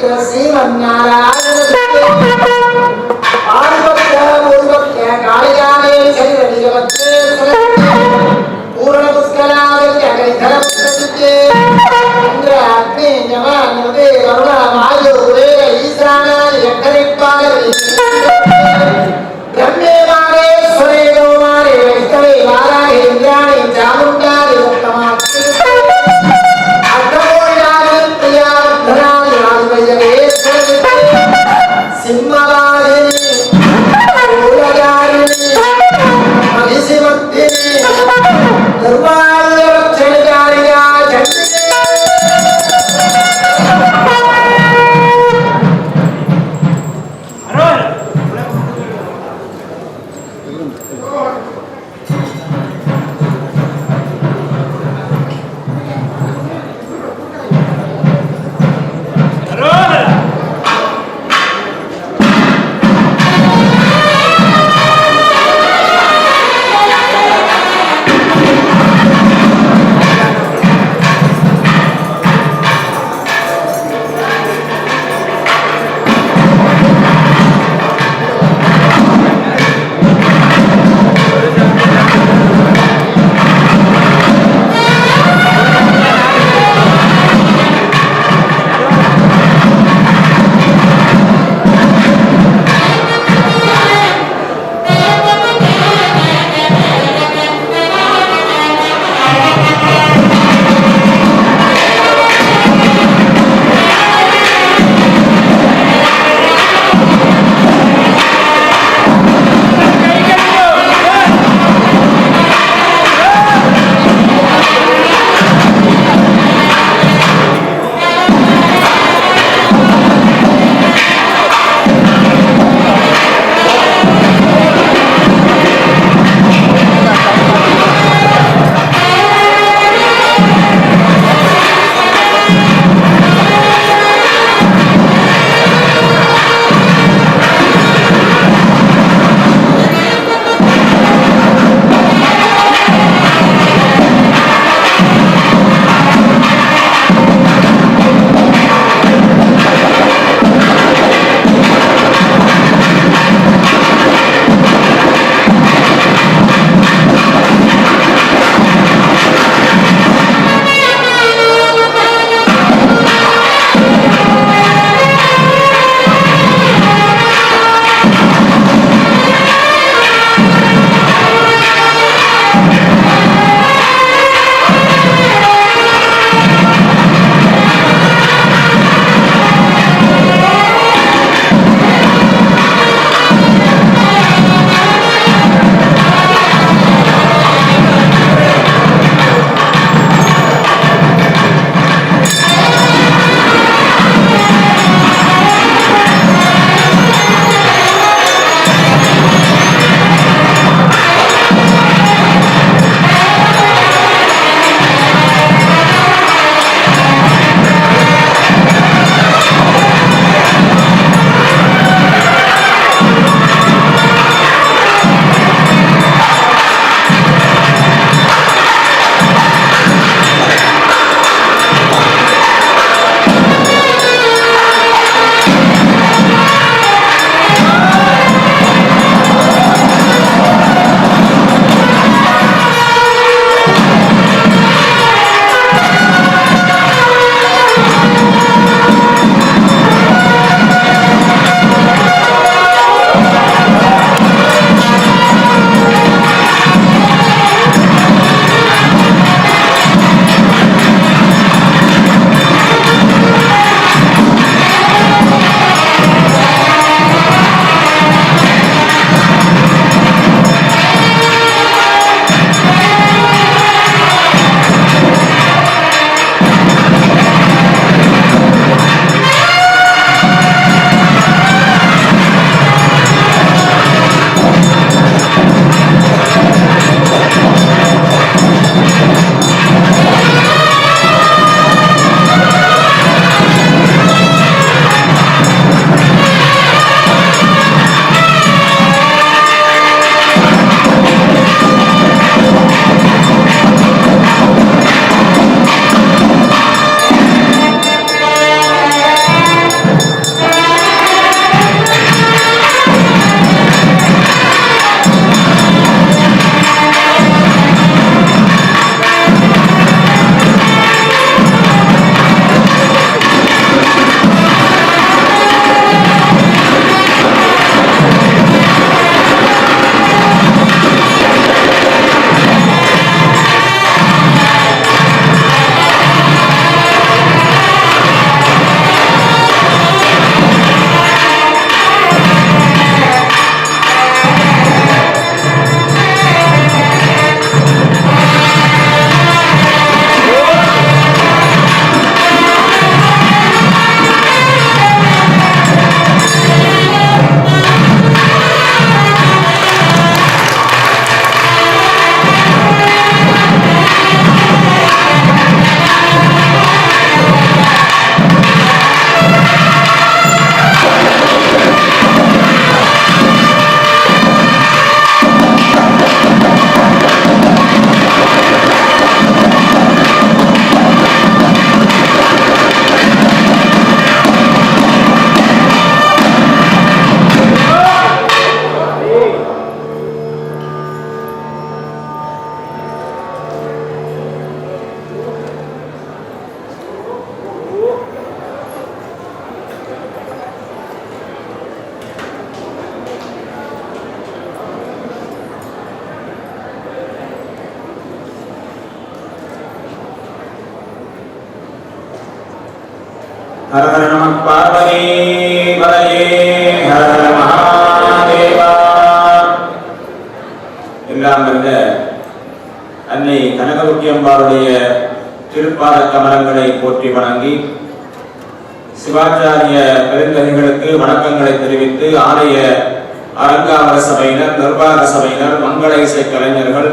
ಶ್ರೀಮನ್ನಾರಾಯಣ করতে அன்னை கனகமுக்கி அம்பாளுடைய திருப்பாத கமலங்களை போற்றி வணங்கி சிவாச்சாரிய பெருந்தகைகளுக்கு வணக்கங்களை தெரிவித்து ஆலய அரங்காவர சபையினர் நிர்வாக சபையினர் மங்கள இசை கலைஞர்கள்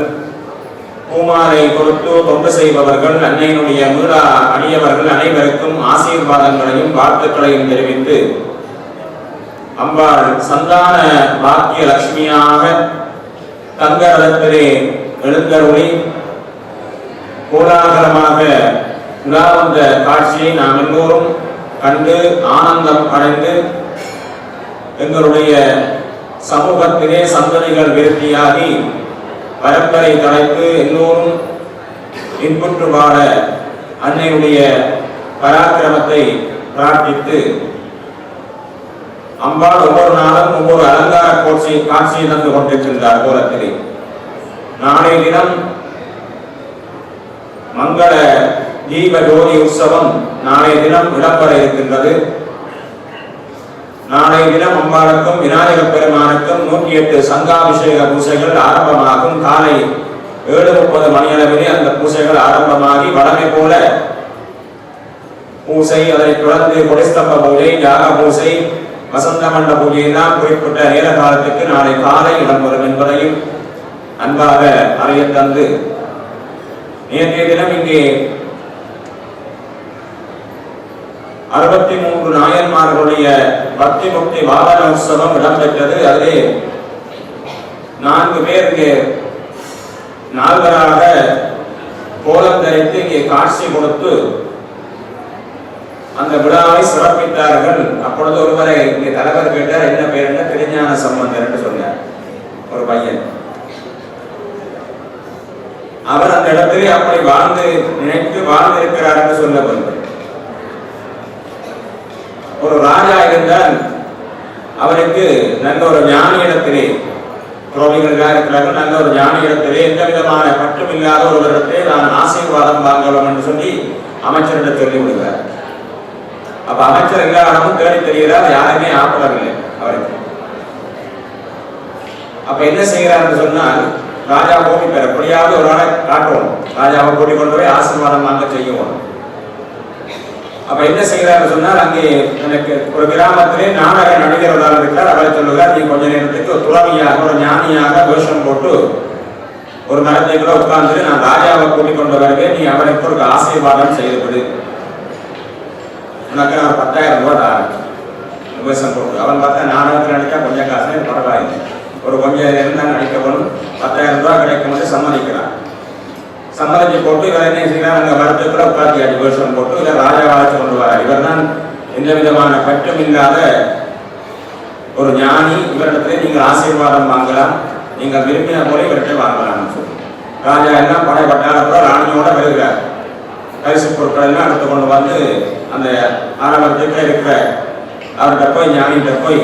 பூமாலை கொடுத்து தொண்டு செய்பவர்கள் அன்னையினுடைய மீளா அணியவர்கள் அனைவருக்கும் ஆசீர்வாதங்களையும் வாழ்த்துக்களையும் தெரிவித்து அம்பாள் சந்தான பாக்கிய லட்சுமியாக தங்க ரதத்திலே எழுந்தருளி கோலாகலமாக உலா வந்த காட்சியை நாம் எல்லோரும் கண்டு ஆனந்தம் அடைந்து எங்களுடைய சமூகத்திலே சந்ததிகள் விருத்தியாகி பரம்பரை தலைத்து எல்லோரும் இன்புற்று வாழ அன்னையுடைய பராக்கிரமத்தை பிரார்த்தித்து அம்பாள் ஒவ்வொரு நாளும் ஒவ்வொரு அலங்கார கோட்சியை காட்சியை தந்து கொண்டிருக்கின்றார் கோலத்திலே. நாளைய தினம் மங்கள தீப ஜோதி உற்சவம் நாளைய தினம் இடம்பெற இருக்கின்றது. நாளைய தினம் அம்பாளுக்கும் விநாயகப் பெருமானுக்கும் நூற்றி எட்டு சங்காபிஷேக பூசைகள் ஆரம்பமாகும். காலை ஏழு முப்பது மணியளவிலே அந்த பூசைகள் ஆரம்பமாகி வழமை போல பூசை அதனைத் தொடர்ந்து கொடிஸ்தம்ப பூஜை யாக பூசை வசந்த மண்ட பூஜை தான் குறிப்பிட்ட நேர காலத்துக்கு நாளை காலை இடம்பெறும் என்பதையும் அன்பாக அறைய தந்து நேற்றைய தினம் இங்கே அறுபத்தி மூன்று நாயன்மார்களுடைய பக்தி முக்தி வாகன உற்சவம் இடம்பெற்றது. அதிலே நான்கு பேர் இங்கே நால்வராக கோலம் தரித்து இங்கே காட்சி கொடுத்து அந்த விழாவை சிறப்பித்தார்கள். அப்பொழுது ஒருவரை இங்கே தலைவர் கேட்டார் என்ன பேர் என்ன? திருஞான சம்பந்தர் என்று சொன்னார். ஒரு பையன். அவர் அந்த இடத்திலே அப்படி வாழ்ந்து நினைத்து வாழ்ந்து இருக்கிறார் என்று சொல்லப்படுது ஒரு ராஜா இருந்தால் அவருக்கு நல்ல ஒரு ஞான இடத்திலே துறவிகளாக இருக்கிறார்கள் நல்ல ஒரு ஞான இடத்திலே எந்த விதமான பற்றும் இல்லாத இடத்தை நான் ஆசீர்வாதம் வாங்கலாம் என்று சொல்லி அமைச்சரிடம் சொல்லி விடுகிறார் அப்ப அமைச்சர் எல்லா இடமும் தேடி தெரிகிறார் யாருமே ஆப்படவில்லை அவருக்கு. அப்ப என்ன செய்கிறார்னு சொன்னால் ராஜா பெற எப்படியாவது ஒரு நாளை காட்டுவோம். ராஜாவை கூட்டிக் கொண்டு போய் ஆசீர்வாதம் வாங்க செய்யுவோம் அப்ப என்ன செய்கிறார்னு சொன்னால் அங்கே எனக்கு ஒரு கிராமத்திலே நாடக நடிகர் ஒரு ஆள் இருக்கிறார். அவரை சொல்லுகிறார் நீ கொஞ்ச நேரத்துக்கு ஒரு துறவியாக ஒரு ஞானியாக வேஷம் போட்டு ஒரு மரத்தைக்குள்ள உட்கார்ந்து நான் ராஜாவை கூட்டிக் கொண்டு வருவேன். நீ அவனுக்கு ஒரு ஆசீர்வாதம் செய்துவிடு உனக்கு நான் பத்தாயிரம் ரூபாய் தரேன். வேஷம் போட்டு. அவன் பார்த்தா நாடகத்தில் நடித்தா கொஞ்சம் காசு பரவாயில்லை. ஒரு கொஞ்சம் இருந்தால் நடிக்கணும் பத்தாயிரம் ரூபாய் கிடைக்கும் போது சம்மதிக்கிறான் சம்மதிச்சு போட்டு இவர் என்ன செய்யறார் அங்கே மரத்துக்குள்ள உட்காந்து வேஷம் போட்டு இல்லை ராஜா அழைச்சு கொண்டு வரார். இவர் தான் எந்த விதமான கட்டும் இல்லாத ஒரு ஞானி. இவரிடத்துல நீங்கள் ஆசீர்வாதம் வாங்கலாம். நீங்கள் விரும்பின போல இவர்கிட்ட வாங்கலாம்னு சொல்லி. ராஜா எல்லாம் படை பட்டாளத்தோட ராணியோட வருகிறார். பரிசு பொருட்கள் எல்லாம் எடுத்து கொண்டு வந்து அந்த ஆரம்பத்துக்கு இருக்கிற அவர்கிட்ட போய் ஞானிகிட்ட போய்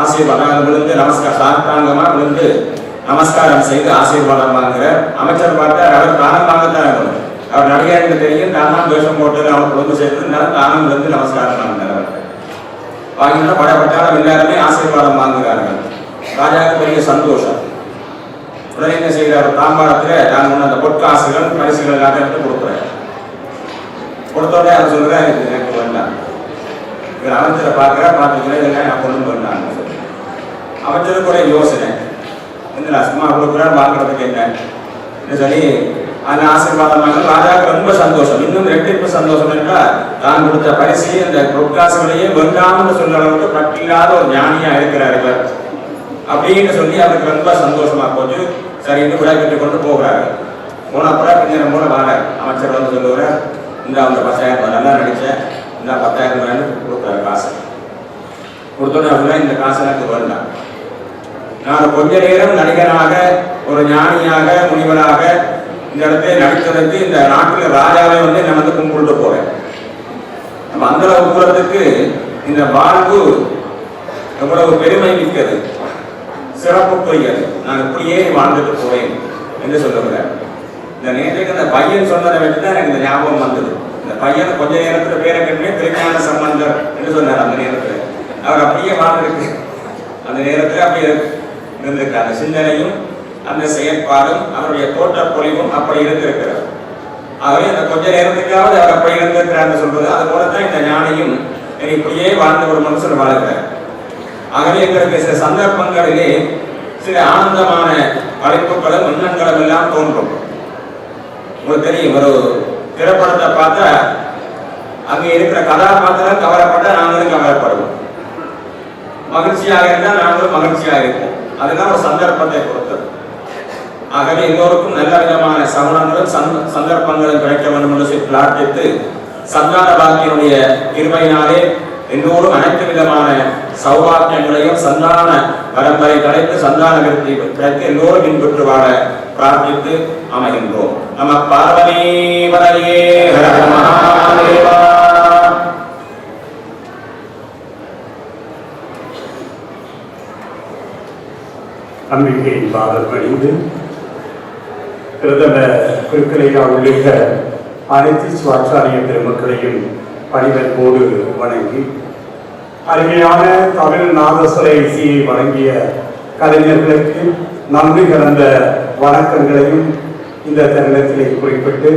ஆசீர்வாதம் விழுந்து நமஸ்கார் சாத்தாங்கமா விழுந்து நமஸ்காரம் செய்து ஆசீர்வாதம் வாங்குற அமைச்சர் பார்த்தார். அவர் தானம் வாங்கத்தான் இருக்கணும் அவர் நடிகருக்கு தெரியும். நான் தான் வேஷம் போட்டு அவர் குடும்பம் சேர்ந்ததுனால தானம் விழுந்து நமஸ்காரம் வாங்கினார் வாங்கினா படப்பட்டாலும் எல்லாருமே ஆசீர்வாதம் வாங்குகிறார்கள். ராஜாவுக்கு பெரிய சந்தோஷம். உடனே என்ன செய்கிறார்? தாம்பாளத்துல நான் ஒன்று அந்த பொற்காசுகள் பரிசுகள் எல்லாத்தையும் எடுத்து கொடுக்குறேன். கொடுத்தோடனே அவர் சொல்றேன் எனக்கு இவர் அமைச்சரை பார்க்குறா பார்த்துக்கிறேன் இதெல்லாம் நான் கொண்டு வந்தாங்க சொல்லி அமைச்சருக்கு யோசனை. என்ன சும்மா கொடுக்குறாரு வாங்குறதுக்கு என்ன? சரி சொல்லி அந்த ஆசீர்வாதமாக ராஜாவுக்கு ரொம்ப சந்தோஷம். இன்னும் ரெட்டிப்பு சந்தோஷம் என்றால் தான் கொடுத்த பரிசு அந்த பொற்காசுகளையே வேண்டாம்னு சொல்ற அளவுக்கு பற்றில்லாத ஒரு ஞானியா இருக்கிறார் இவர். அப்படின்னு சொல்லி அவருக்கு ரொம்ப சந்தோஷமா போச்சு. சரி இன்னும் விடை பெற்று கொண்டு போகிறாரு போனப்புறம் கொஞ்சம் மூலம் வாங்க. அமைச்சர் வந்து சொல்லுவார் இந்த அந்த பசங்க நல்லா நடிச்சேன் இந்த பத்தாயிரம் ரூபாய்னு கொடுக்குறாரு காசு. கொடுத்தோன்னே அப்படின்னா இந்த காசு எனக்கு வேண்டாம் நான் கொஞ்ச நேரம் நடிகனாக ஒரு ஞானியாக முனிவராக இந்த இடத்துல நடித்ததற்கு இந்த நாட்டில் ராஜாவை வந்து நான் வந்து கும்பிட்டு போறேன். நம்ம அந்த அளவு தூரத்துக்கு இந்த வாழ்வு எவ்வளவு பெருமை மிக்கது. சிறப்புக்குரியது நான் இப்படியே வாழ்ந்துட்டு போவேன் என்று சொல்லுகிறேன் இந்த நேற்றைக்கு அந்த பையன் சொன்னதை வச்சு தான் எனக்கு இந்த ஞாபகம் வந்தது. இந்த பையன் கொஞ்ச நேரத்தில் பேரை கட்டுமே திருஞான சம்பந்தர் என்று சொன்னார் அந்த நேரத்தில். அவர் அப்படியே வாழ்ந்துருக்கு. அந்த நேரத்தில் அப்படியே இருந்திருக்கு அந்த சிந்தனையும் அந்த செயற்பாடும் அவருடைய தோற்ற பொழிவும் அப்படி இருந்திருக்கிறார் ஆகவே அந்த கொஞ்ச நேரத்துக்காவது அவர் அப்படி இருந்திருக்கிறார் சொல்றது அது போலதான் இந்த ஞானியும் என்னை இப்படியே வாழ்ந்த ஒரு மனுஷன் வாழ்கிறார். ஆகவே எங்களுக்கு சில சந்தர்ப்பங்களிலே சில ஆனந்தமான படைப்புகளும் எண்ணங்களும் எல்லாம் தோன்றும். உங்களுக்கு தெரியும் ஒரு திரைப்படத்தை பார்த்தா அங்கே இருக்கிற கதாபாத்திரம் கவரப்பட்ட நாங்களும் கவரப்படுவோம் மகிழ்ச்சியாக இருந்தால் நாங்களும் மகிழ்ச்சியாக இருப்போம். அதுதான் ஒரு சந்தர்ப்பத்தை பொறுத்தது. ஆகவே எல்லோருக்கும் நல்ல விதமான சமணங்களும் சந்தர்ப்பங்களும் கிடைக்க வேண்டும் என்று சொல்லி பிரார்த்தித்து சந்தான பாக்கியனுடைய இருமையினாலே எல்லோரும் அனைத்து விதமான சௌபாக்கியங்களையும் சந்தான பரம்பரை கிடைத்து சந்தான விருத்தி கிடைத்து எல்லோரும் பின்பற்று வாழ பிரார்த்தித்து அமைகின்றோம். நம பார்வதி வரையே பாதல் பணிந்து பிரதம குருக்கலையா உள்ளிட்ட அனைத்து சுவாச்சாரிய பெருமக்களையும் பணிவற்போடு வணங்கி அருமையான தமிழ் நாதஸ்வர இசையை வழங்கிய கலைஞர்களுக்கு நன்றி கலந்த வணக்கங்களையும் இந்த தருணத்திலே குறிப்பிட்டு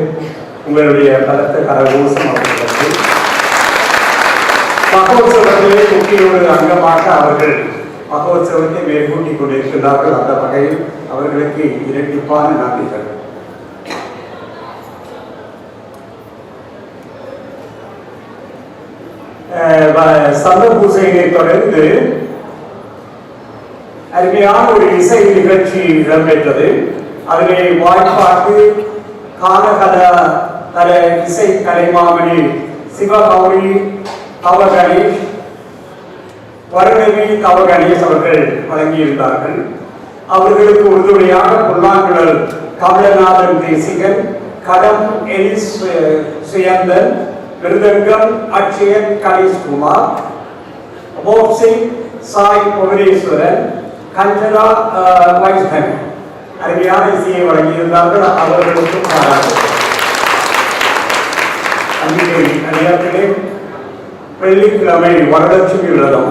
உங்களுடைய பலத்த கரகோஷம் அவர்களுக்கு. மகோத்சவத்திலே முக்கிய ஒரு அங்கமாக அவர்கள் மகோத்சவத்தை மேற்கூட்டிக் கொண்டிருக்கிறார்கள். அந்த வகையில் அவர்களுக்கு இரட்டிப்பான நன்றிகள். சந்த பூசையை தொடர்ந்து அருமையான ஒரு இசை நிகழ்ச்சி இடம்பெற்றது. அதிலே வாய்ப்பாட்டு காலகல கல இசை கலைமாமணி சிவகௌரி கவகணேஷ் வருணவி கவகணேஷ் அவர்கள் வழங்கியிருந்தார்கள். அவர்களுக்கு உறுதுணையாக புல்லாங்குழல் கமலநாதன் தேசிகன் கடம் எலிஸ் சு- சுயந்தன் மிருதங்கம் அட்சயன் கணேஷ்குமார் மோக்சிங் சாய் புவனேஸ்வரன் கஞ்சனா அஹ், அருமையான இசையை வழங்கியிருந்தார்கள். அவர்களுக்கும் பாராட்டு. வெள்ளிக்கிழமை வரலட்சுமி விரதம்.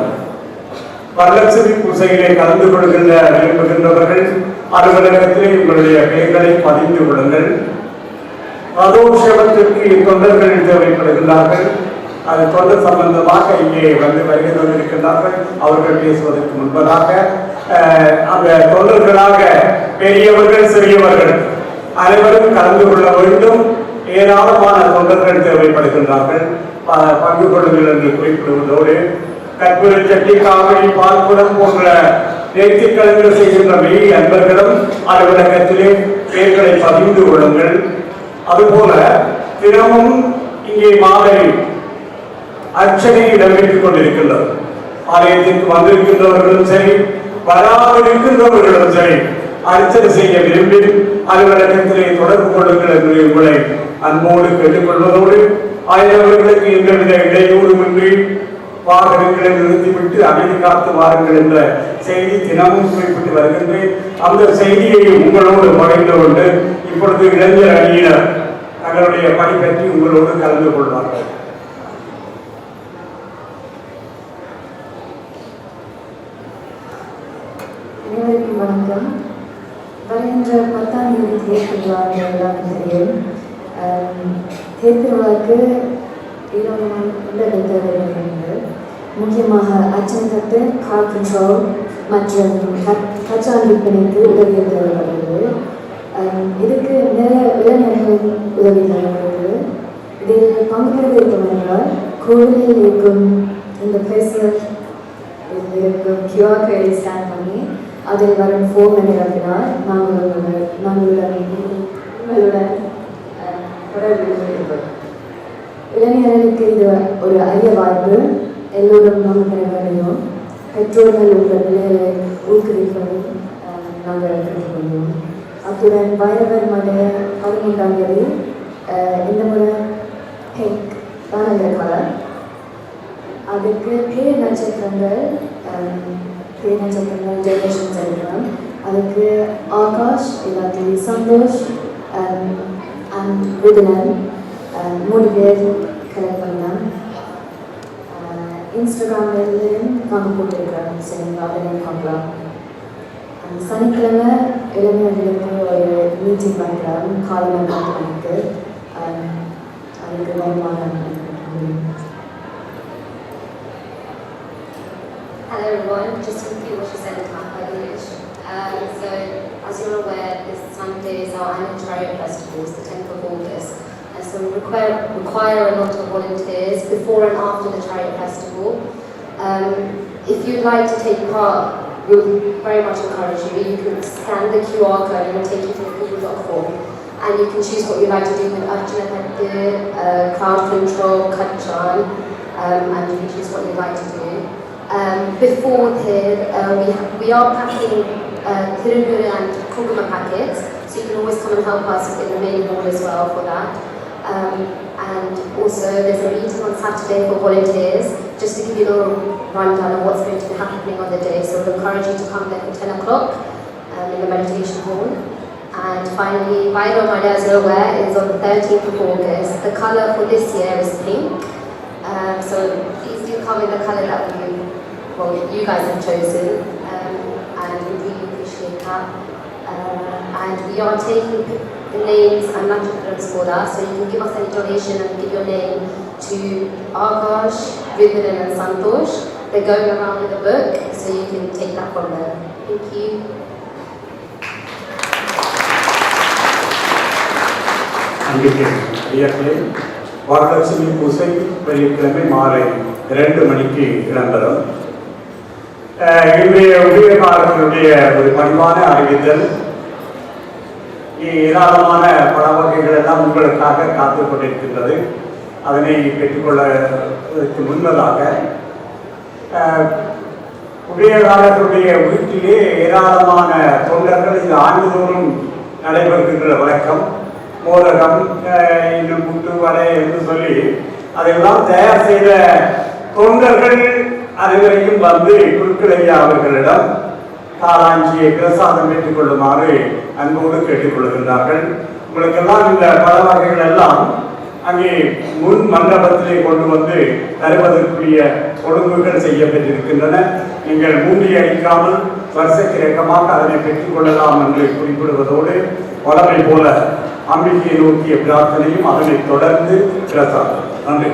வரலட்சுமி பூசையிலே கலந்து கொள்கின்ற விரும்புகின்றவர்கள் அலுவலகத்திலே உங்களுடைய பெயர்களை பதிந்து கொள்ளுங்கள். மதோஷவத்திற்கு தொண்டர்கள் தேவைப்படுகின்றார்கள். அது தொண்டர் சம்பந்தமாக இங்கே வந்து வருகை தந்திருக்கின்றார்கள். அவர்கள் பேசுவதற்கு முன்பதாக அந்த தொண்டர்களாக பெரியவர்கள் சிறியவர்கள் அனைவரும் கலந்து கொள்ள வேண்டும். ஏராளமான தொண்டர்கள் தேவைப்படுகின்றார்கள். பங்கு கொள்ளுங்கள் என்று குறிப்பிடுவதோடு கற்பூர சட்டி காவிரி பால்குடம் போன்ற நேர்த்திக்கடன்கள் செய்கின்ற மெய் அன்பர்களும் அலுவலகத்திலே பெயர்களை பதிந்து கொள்ளுங்கள். அதுபோல தினமும் இங்கே மாலை அர்ச்சனை இடம்பெற்றுக் கொண்டிருக்கின்றது ஆலயத்திற்கு வந்திருக்கின்றவர்களும் சரி வராதிருக்கின்றவர்களும் சரி அர்ச்சனை செய்ய விரும்பி அலுவலகத்திலே தொடர்பு கொள்ளுங்கள் என்று உங்களை அன்போடு கேட்டுக்கொள்வதோடு ஆயிரவர்களுக்கு எந்தவித இடையூறுமின்றி வாகனங்களை நிறுத்திவிட்டு அமைதி காத்து வாருங்கள் என்ற செய்தி தினமும் குறிப்பிட்டு வருகின்றேன். அந்த செய்தியை உங்களோடு பகிர்ந்து கொண்டு இப்பொழுது இளைஞர் அணியினர் தங்களுடைய பணி பற்றி உங்களோடு கலந்து கொள்வார்கள். அனைவருக்கும் வணக்கம். வருகின்ற பத்தாம் தேதி தேர்திருவிழா எல்லாருக்கும் தெரியும். ஆம், தேர்திருவிழாவுக்கு ஈரோடு உள்ளடக்க தேவைப்படுகிறது முக்கியமாக அச்சம் தட்டு கார் கண்ட்ரோல் மற்றும் கச்சான் விற்பனைக்கு உதவி தரப்படுகிறது இதுக்கு நிறைய இளைஞர்கள் உதவி தரப்படுகிறது இதில் பங்கு பெற என்றால் கோவிலில் இருக்கும் இந்த பேசர் இதில் இருக்கும் கியூஆர் கோடை ஸ்கேன் பண்ணி அதில் வரும் ஃபோன் நிரப்பினால் நாங்கள் உங்கள் நாங்களுடன் உங்களுடன் தொடர்பு இளைஞர்களுக்கு இது ஒரு அரிய வாய்ப்பு. எல்லோரும் நாம் பெற பெற்றோர்கள் உங்கள் நிலையை ஊக்குவிப்பதை நாங்கள் கற்றுக்கொள்வோம் அத்துடன் வைரவர் மத பதினைந்தாம் தேதி இந்த முறை பிங்க் தான் கலர் அதுக்கு பேர் நட்சத்திரங்கள் ஆம், நட்சத்திரங்கள் ஜெயலட்சுமி சரித்திரம். அதுக்கு ஆகாஷ் இல்லாட்டி சந்தோஷ் அண்ட் விதுலன் மூணு பேர் கலெக்ட் பண்ணலாம். இன்ஸ்டாகிராம்லேயும் நாங்கள் போட்டிருக்கிறோம் சரிங்களா அதிலையும் பார்க்கலாம் அஹ், சனிக்கிழமை இளைஞர்களுக்கு ஒரு மீட்டிங் பண்ணுறோம் காலையில் பத்து மணிக்கு அஹ், அதுக்கு வருமானம் Hello everyone, just to repeat what she said in English. Um, so, as you're aware, this Sunday is our annual chariot festival, it's the 10th of August. And require, require a lot of volunteers before and after the chariot festival. Um, if you'd like to take part, we would very much encourage you. You can scan the QR code and it will take you to the Google form. And you can choose what you'd like to do with Arjuna uh, crowd control, Kachan, um, and you can choose what you'd like to do. Um, before here, uh, we, we are packing uh, and Kukuma packets, so you can always come and help us in the main hall as well for that. Um, and also, there's a meeting on Saturday for volunteers, just to give you a little rundown of what's going to be happening on the day. So we'll encourage you to come there for 10 o'clock um, in the meditation hall. And finally, Vairo Mada, as you're aware, is on the 13th of August. The colour for this year is pink. Um, so please do come in the colour that you, well, you guys have chosen, um, and we really appreciate that. Uh, and we are taking names and nakshatras for that, so you can give us any donation and give your name to Akash, Vidhan and Santosh. They're going around with a book, so you can take that from them. Thank you. நம்பிக்கை வரலட்சுமி பூசை வெள்ளிக்கிழமை மாலை இரண்டு மணிக்கு இடம்பெறும் இன்றைய உதயகாரர்களுடைய ஒரு பணிவான அறிவித்தல் ஏராளமான பல வகைகள் எல்லாம் உங்களுக்காக காத்து கொண்டிருக்கின்றது. அதனை பெற்றுக்கொள்வதற்கு முன்னதாக அஹ், வீட்டிலே ஏராளமான தொண்டர்கள் இது ஆண்டுதோறும் நடைபெறுகின்ற வழக்கம். மோதகம் இன்னும் புட்டு வடை என்று சொல்லி அதையெல்லாம் தயார் செய்த தொண்டர்கள் அனைவரையும் வந்து குருக்களையா அவர்களிடம் காராஞ்சியை பிரசாதம் பெற்றுக் கொள்ளுமாறு அன்போடு கேட்டுக்கொள்கின்றார்கள். உங்களுக்கெல்லாம் இந்த பல வகைகள் எல்லாம் அங்கே முன் மண்டபத்திலே கொண்டு வந்து தருவதற்குரிய ஒழுங்குகள் செய்யப்பட்டிருக்கின்றன. நீங்கள் மூன்றி அடிக்காமல் வருஷக்கு இறக்கமாக அதனை பெற்றுக் கொள்ளலாம் என்று குறிப்பிடுவதோடு வளமை போல அம்பிக்கையை நோக்கிய பிரார்த்தனையும் அதனைத் தொடர்ந்து பிரசாதம். நன்றி